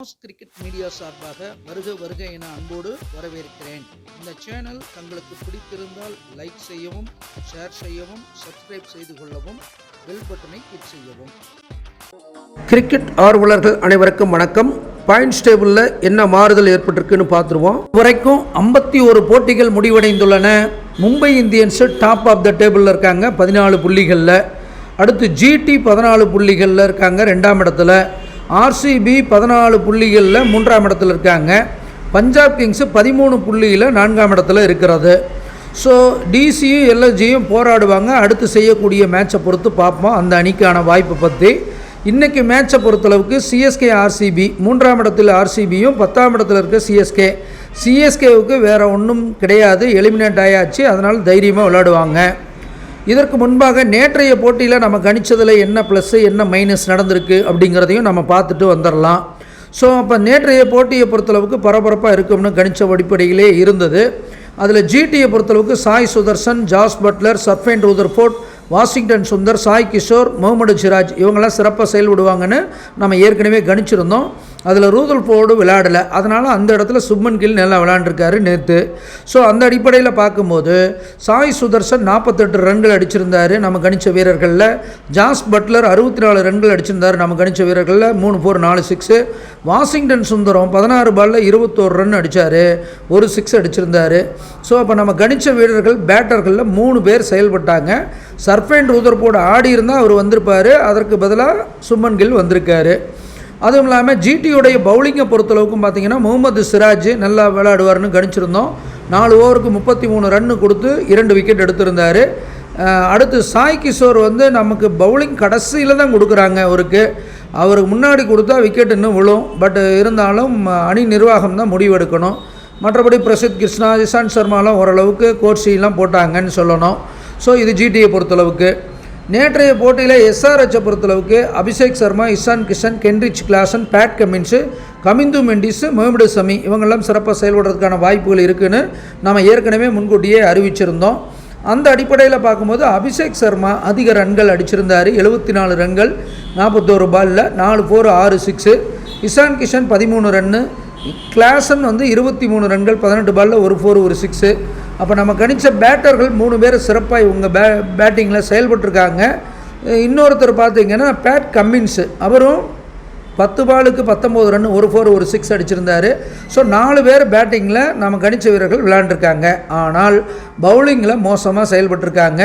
Sports cricket media சார்பாக வருக வருக என அன்போடு வரவேற்கிறேன். இந்த சேனல் தங்களுக்கு பிடித்திருந்தால் லைக் செய்யவும் ஷேர் செய்யவும் சப்ஸ்கிரைப் செய்து கொள்ளவும் பெல் பட்டனை கிளிக் செய்யவும். கிரிக்கெட் ஆர்வலர்கள் அனைவருக்கும் வணக்கம். பாயிண்ட்ஸ் டேபிளில் என்ன மாறுதல் ஏற்பட்டிருக்குன்னு பார்த்துருவோம். வரைக்கும் ஐம்பத்தி ஒரு போட்டிகள் முடிவடைந்துள்ளன. Mumbai Indians top of the டேபிளில் இருக்காங்க பதினாலு புள்ளிகளில். அடுத்து ஜிடி பதினாலு புள்ளிகளில் இருக்காங்க ரெண்டாம் இடத்துல. ஆர்சிபி பதினாலு புள்ளிகளில் மூன்றாம் இடத்துல இருக்காங்க. பஞ்சாப் கிங்ஸு பதிமூணு புள்ளியில் நான்காம் இடத்துல இருக்கிறது. ஸோ டிசியும் எல்எஸ்ஜியும் போராடுவாங்க. அடுத்து செய்யக்கூடிய மேட்சை பொறுத்து பார்ப்போம். அந்த அணிக்கான வாய்ப்பை பற்றி இன்றைக்கி மேட்சை பொறுத்தளவுக்கு சிஎஸ்கே ஆர்சிபி மூன்றாம் இடத்தில் ஆர்சிபியும் பத்தாம் இடத்துல இருக்க சிஎஸ்கே சிஎஸ்கேவுக்கு வேறு ஒன்றும் கிடையாது. எலிமினேட் ஆயாச்சு. அதனால் தைரியமாக விளையாடுவாங்க. இதற்கு முன்பாக நேற்றைய போட்டியில் நம்ம கணிச்சதில் என்ன ப்ளஸ்ஸு என்ன மைனஸ் நடந்திருக்கு அப்படிங்கிறதையும் நம்ம பார்த்துட்டு வந்துடலாம் ஸோ அப்போ நேற்றைய போட்டியை பொறுத்தளவுக்கு பரபரப்பாக இருக்கும்னு கணித்த அடிப்படையிலே இருந்தது. அதில் ஜிடியை பொறுத்தளவுக்கு Sai Sudharsan Jos Buttler Sherfane Rutherford Washington Sundar Sai Kishore Mohammed Siraj இவங்கெல்லாம் சிறப்பாக செயல்படுவாங்கன்னு நம்ம ஏற்கனவே கணிச்சிருந்தோம். அதில் ரூதல் ஃபோர்டு விளையாடலை. அதனால் அந்த இடத்துல சுப்மன் கில் நல்லா விளையாண்டுருக்காரு நேற்று ஸோ அந்த அடிப்படையில் பார்க்கும்போது சாய் சுதர்சன் நாற்பத்தெட்டு ரன்கள் அடிச்சிருந்தார் நம்ம கணிச்ச வீரர்களில். ஜாஸ் பட்லர் அறுபத்தி நாலு ரன்கள் அடிச்சிருந்தார் நம்ம கணிச்ச வீரர்களில். மூணு ஃபோர் நாலு சிக்ஸு வாஷிங்டன் சுந்தரம் பதினாறு பாலில் இருபத்தோரு ரன் அடித்தார் ஒரு சிக்ஸ் அடிச்சிருந்தார். ஸோ அப்போ நம்ம கணிச்ச வீரர்கள் பேட்டர்களில் மூணு பேர் செயல்பட்டாங்க. சர்ஃபேண்ட் ரூதர்போர்டு ஆடி இருந்தால் அவர் வந்திருப்பார். அதற்கு பதிலாக சுமன் கில் வந்திருக்காரு. அதுவும் இல்லாமல் ஜிடியுடைய பவுலிங்கை பொறுத்தளவுக்கும் பார்த்தீங்கன்னா முகமது சிராஜ் நல்லா விளையாடுவார்னு கணிச்சிருந்தோம். நாலு ஓவருக்கு முப்பத்தி மூணு ரன்னு கொடுத்து இரண்டு விக்கெட் எடுத்திருந்தார். அடுத்து சாய் கிஷோர் வந்து நமக்கு பவுலிங் கடைசியில் தான் கொடுக்குறாங்க அவருக்கு. அவருக்கு முன்னாடி கொடுத்தா விக்கெட் இன்னும் விழும். பட் இருந்தாலும் அணி நிர்வாகம் தான் முடிவெடுக்கணும். மற்றபடி பிரசித் கிருஷ்ணா இஷாந்த் சர்மாலாம் ஓரளவுக்கு கோர்ஸிலாம் போட்டாங்கன்னு சொல்லணும். ஸோ இது ஜிடியை பொறுத்தளவுக்கு. நேற்றைய போட்டியில் எஸ்ஆர்ஹெச்சை பொறுத்தளவுக்கு Abhishek Sharma Ishan Kishan Heinrich Klaasen Pat Cummins Kamindu Mendis Mohammed Shami இவங்கெல்லாம் சிறப்பாக செயல்படுறதுக்கான வாய்ப்புகள் இருக்குதுன்னு நம்ம ஏற்கனவே முன்கூட்டியே அறிவிச்சிருந்தோம். அந்த அடிப்படையில் பார்க்கும்போது அபிஷேக் சர்மா அதிக ரன்கள் அடிச்சிருந்தார். எழுபத்தி நாலு ரன்கள் நாற்பத்தோரு பாலில் நாலு ஃபோர் ஆறு சிக்ஸு இஷான் கிஷன் பதிமூணு ரன்னு கிளாசன் வந்து இருபத்தி மூணு ரன்கள் பதினெட்டு பாலில் ஒரு ஃபோர் ஒரு சிக்ஸு அப்போ நம்ம கணித்த பேட்டர்கள் மூணு பேர் சிறப்பாக இவங்க பே பேட்டிங்கில் செயல்பட்டிருக்காங்க. இன்னொருத்தர் பார்த்தீங்கன்னா பேட் கம்மின்ஸு அவரும் பத்து பாலுக்கு பத்தொம்போது ரன் ஒரு ஃபோர் ஒரு சிக்ஸ் அடிச்சிருந்தார். ஸோ நாலு பேர் பேட்டிங்கில் நம்ம கணிச்ச வீரர்கள் விளையாண்டுருக்காங்க. ஆனால் பவுலிங்கில் மோசமாக செயல்பட்டிருக்காங்க.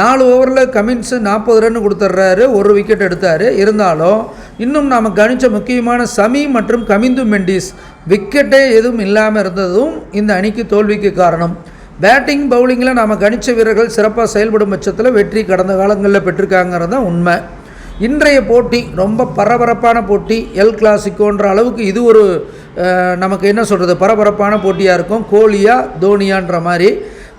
நாலு ஓவரில் கமின்ஸு நாற்பது ரன் கொடுத்துட்றாரு ஒரு விக்கெட் எடுத்தார். இருந்தாலும் இன்னும் நாம் கணித்த முக்கியமான சமி மற்றும் கமிந்து மெண்டிஸ் விக்கெட்டே எதுவும் இல்லாமல் இருந்ததும் இந்த அணிக்கு தோல்விக்கு காரணம். பேட்டிங் பவுலிங்கில் நாம் கணிச்ச வீரர்கள் சிறப்பாக செயல்படும் பட்சத்தில் வெற்றி கடந்த காலங்களில் பெற்றிருக்காங்கிறது தான் உண்மை. இன்றைய போட்டி ரொம்ப பரபரப்பான போட்டி. எல் கிளாசிக்கோன்ற அளவுக்கு இது ஒரு நமக்கு என்ன சொல்கிறது பரபரப்பான போட்டியாக இருக்கும். கோலியா தோனியான்ற மாதிரி.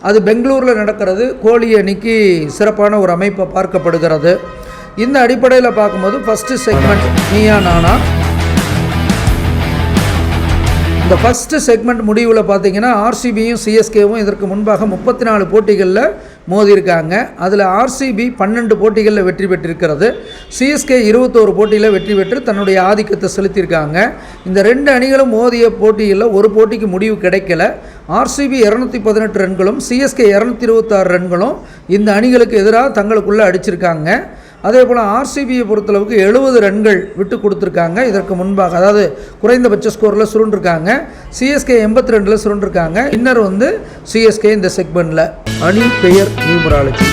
அது பெங்களூரில் நடக்கிறது. கோலி அணிக்கு சிறப்பான ஒரு அமைப்பை பார்க்கப்படுகிறது. இந்த அடிப்படையில் பார்க்கும்போது ஃபஸ்ட்டு செக்மெண்ட் நீயா நானா? இந்த ஃபஸ்ட்டு செக்மெண்ட் முடிவில் பார்த்தீங்கன்னா ஆர்சிபியும் சிஎஸ்கேவும் இதற்கு முன்பாக முப்பத்தி நாலு போட்டிகளில் மோதியிருக்காங்க. அதில் ஆர்சிபி பன்னெண்டு போட்டிகளில் வெற்றி பெற்றிருக்கிறது. சிஎஸ்கே இருபத்தோரு போட்டியில் வெற்றி பெற்று தன்னுடைய ஆதிக்கத்தை செலுத்தியிருக்காங்க. இந்த ரெண்டு அணிகளும் மோதிய போட்டியில் ஒரு போட்டிக்கு முடிவு கிடைக்கல. ஆர்சிபி இரநூத்தி பதினெட்டு ரன்களும் சிஎஸ்கே இரநூத்தி இருபத்தாறு ரன்களும் இந்த அணிகளுக்கு எதிராக தங்களுக்குள்ளே அடிச்சிருக்காங்க. அதே போல் ஆர்சிபியை பொறுத்தளவுக்கு எழுபது ரன்கள் விட்டு கொடுத்துருக்காங்க. இதற்கு முன்பாக அதாவது குறைந்தபட்ச ஸ்கோரில் சுருண்டிருக்காங்க. சிஎஸ்கே எண்பத்தி ரெண்டில் சுருண்டிருக்காங்க. இன்னர் வந்து சிஎஸ்கே இந்த செக்மெண்ட்டில் அணி பெயர் நியூமராலஜி.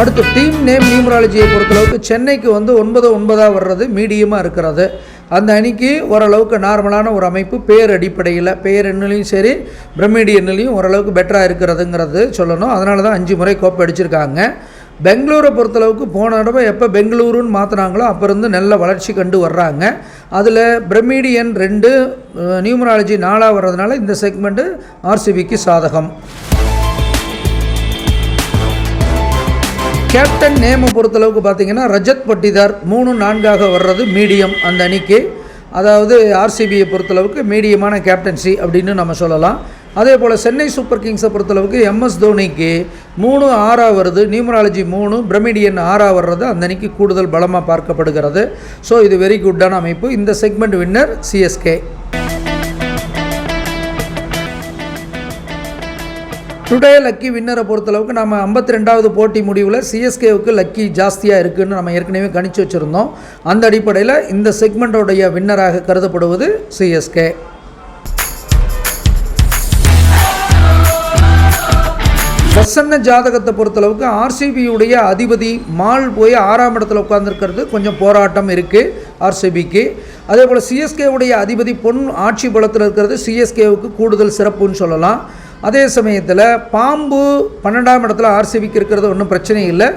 அடுத்து டீம் நேம் நியூமராலஜியை பொறுத்தளவுக்கு சென்னைக்கு வந்து ஒன்பது ஒன்பதாக வர்றது மீடியமாக இருக்கிறது. அந்த அணிக்கு ஓரளவுக்கு நார்மலான ஒரு அமைப்பு பேர் அடிப்படையில் பேர் எண்ணிலையும் சரி பிரமிடி எண்ணிலையும் ஓரளவுக்கு பெட்டராக இருக்கிறதுங்கிறது சொல்லணும். அதனால தான் அஞ்சு முறை கோப்பை அடிச்சிருக்காங்க. பெங்களூரை பொறுத்தளவுக்கு போன தடவை எப்போ பெங்களூருன்னு மாற்றினாங்களோ அப்போ இருந்து நல்ல வளர்ச்சி கண்டு வர்றாங்க. அதில் பிரமிடியன் ரெண்டு நியூமராலஜி நாலாக வர்றதுனால இந்த செக்மெண்ட்டு ஆர்சிபிக்கு சாதகம். கேப்டன் நேமை பொறுத்தளவுக்கு பார்த்தீங்கன்னா ரஜத் பட்டிதார் மூணு நான்காக வர்றது மீடியம் அந்த அணிக்கு. அதாவது ஆர்சிபியை பொறுத்தளவுக்கு மீடியமான கேப்டன்சி அப்படின்னு நம்ம சொல்லலாம். அதே போல் சென்னை சூப்பர் கிங்ஸை பொறுத்தளவுக்கு எம்எஸ் தோனிக்கு மூணு ஆறாக வருது நியூமராலஜி மூணு பிரமிடியன் ஆறாக வர்றது அந்த அன்னைக்கு கூடுதல் பலமாக பார்க்கப்படுகிறது. ஸோ இது வெரி குட்டான அமைப்பு. இந்த segment winner CSK today lucky வின்னரை பொறுத்தளவுக்கு நம்ம ஐம்பத்தி ரெண்டாவது போட்டி முடிவில் சிஎஸ்கேவுக்கு லக்கி ஜாஸ்தியாக இருக்குதுன்னு நம்ம ஏற்கனவே கணிச்சு வச்சுருந்தோம். அந்த அடிப்படையில் இந்த செக்மெண்ட்டோடைய வின்னராக கருதப்படுவது சிஎஸ்கே பிரசன்ன ஜாதகத்தை பொறுத்தளவுக்கு ஆர்சிபியுடைய அதிபதி மால் போய் ஆறாம் இடத்துல உட்காந்துருக்கிறது கொஞ்சம் போராட்டம் இருக்குது ஆர்சிபிக்கு. அதே போல் சிஎஸ்கேவுடைய அதிபதி பொன் ஆட்சி பலத்தில் இருக்கிறது. சிஎஸ்கேவுக்கு கூடுதல் சிறப்புன்னு சொல்லலாம். அதே சமயத்தில் பாம்பு பன்னெண்டாம் இடத்துல ஆர்சிபிக்கு இருக்கிறது ஒன்றும் பிரச்சனை இல்லை.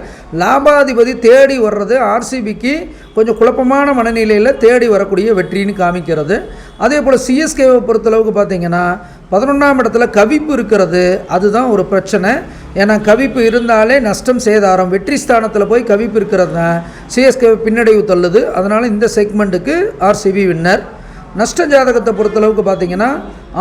லாபாதிபதி தேடி வர்றது ஆர்சிபிக்கு கொஞ்சம் குழப்பமான மனநிலையில் தேடி வரக்கூடிய வெற்றின்னு காமிக்கிறது. அதே போல் சிஎஸ்கேவை பொறுத்தளவுக்கு பார்த்தீங்கன்னா பதினொன்றாம் இடத்துல கவிப்பு இருக்கிறது. அதுதான் ஒரு பிரச்சனை. ஏன்னா கவிப்பு இருந்தாலே நஷ்டம் சேதாரம். வெற்றி ஸ்தானத்தில் போய் கவிப்பு இருக்கிறது தான். சிஎஸ்கே பின்னடைவு தள்ளுது. அதனால் இந்த செக்மெண்ட்டுக்கு ஆர்சிபி வின்னர். நஷ்ட ஜாதகத்தை பொறுத்தளவுக்கு பார்த்தீங்கன்னா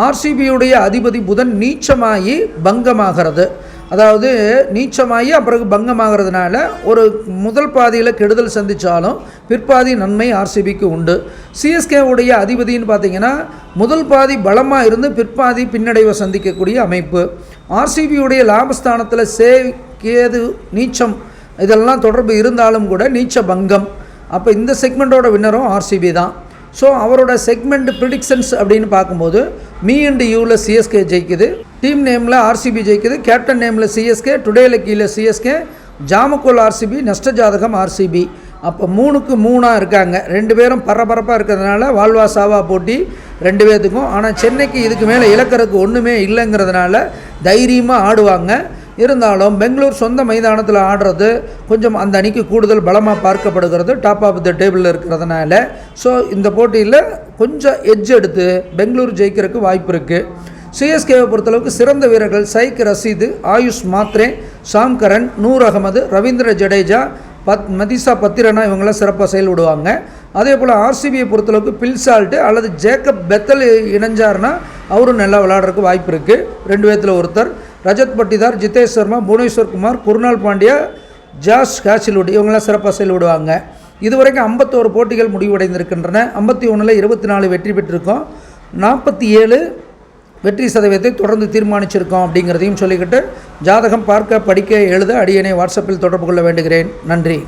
ஆர்சிபியுடைய அதிபதி புதன் நீச்சமாகி பங்கமாகிறது. அதாவது நீச்சமாகி அப்புறம் பங்கமாகிறதுனால ஒரு முதல் பாதியில் கெடுதல் சந்தித்தாலும் பிற்பாதி நன்மை ஆர்சிபிக்கு உண்டு. சிஎஸ்கேவுடைய அதிபதின்னு பார்த்தீங்கன்னா முதல் பாதி பலமாக இருந்து பிற்பாதி பின்னடைவை சந்திக்கக்கூடிய அமைப்பு. ஆர்சிபியுடைய லாபஸ்தானத்தில் சே கேது நீச்சம் இதெல்லாம் தொடர்பு இருந்தாலும் கூட நீச்ச பங்கம். அப்போ இந்த செக்மெண்ட்டோட வின்னரும் ஆர்சிபி தான். ஸோ அவரோட செக்மெண்ட் ப்ரிடிக்ஷன்ஸ் அப்படின்னு பார்க்கும்போது மீ அண்ட் யூவில் சிஎஸ்கே ஜெயிக்குது. டீம் நேமில் ஆர்சிபி ஜெயிக்குது. கேப்டன் நேமில் சிஎஸ்கே டுடேல கீழே சிஎஸ்கே ஜாமக்கோல் ஆர்சிபி நஷ்ட ஜாதகம் ஆர்சிபி அப்போ மூணுக்கு மூணாக இருக்காங்க. ரெண்டு பேரும் பரபரப்பாக இருக்கிறதுனால வாழ்வா சாவா போட்டி ரெண்டு பேர்த்துக்கும் ஆனால் சென்னைக்கு இதுக்கு மேலே இழக்கிறதுக்கு ஒன்றுமே இல்லைங்கிறதுனால தைரியமாக ஆடுவாங்க. இருந்தாலும் பெங்களூர் சொந்த மைதானத்தில் ஆடுறது கொஞ்சம் அந்த அணிக்கு கூடுதல் பலமாக பார்க்கப்படுகிறது. டாப் ஆஃப் த டேபிளில் இருக்கிறதுனால. ஸோ இந்த போட்டியில் கொஞ்சம் எஜ் எடுத்து பெங்களூர் ஜெயிக்கிறதுக்கு வாய்ப்பு இருக்குது சிஎஸ்கேவை பொறுத்தளவுக்கு சிறந்த வீரர்கள் சைக் ரசீது ஆயுஷ் மாத்ரே ஷாம் கரன் நூர் அகமது ரவீந்திர ஜடேஜா பத் மதிசா பத்திரனா இவங்களாம் சிறப்பாக செயல்படுவாங்க அதே போல் ஆர்சிபியை பொறுத்தளவுக்கு பில்சால்ட்டு அல்லது ஜேக்கப் பெத்தல் இணைஞ்சார்னா அவரும் நல்லா விளையாடுறதுக்கு வாய்ப்பு இருக்குது ரெண்டு பேர்த்தில் ஒருத்தர். ரஜத் பட்டிதார் ஜிதேஷ் சர்மா புவனேஸ்வர் குமார் குருணால் பாண்டியா ஜாஸ் ஹேசில்வுட் இவங்களாம் சிறப்பாக செயல்படுவாங்க. இதுவரைக்கும் ஐம்பத்தோரு போட்டிகள் முடிவடைந்திருக்கின்றன. ஐம்பத்தி ஒன்றில் இருபத்தி நாலு வெற்றி பெற்றிருக்கோம். நாற்பத்தி ஏழு வெற்றி சதவீதத்தை தொடர்ந்து தீர்மானிச்சிருக்கோம் அப்படிங்கிறதையும் சொல்லிக்கிட்டு ஜாதகம் பார்க்க படிக்க எழுத அடியனை வாட்ஸ்அப்பில் தொடர்பு கொள்ள வேண்டுகிறேன். நன்றி.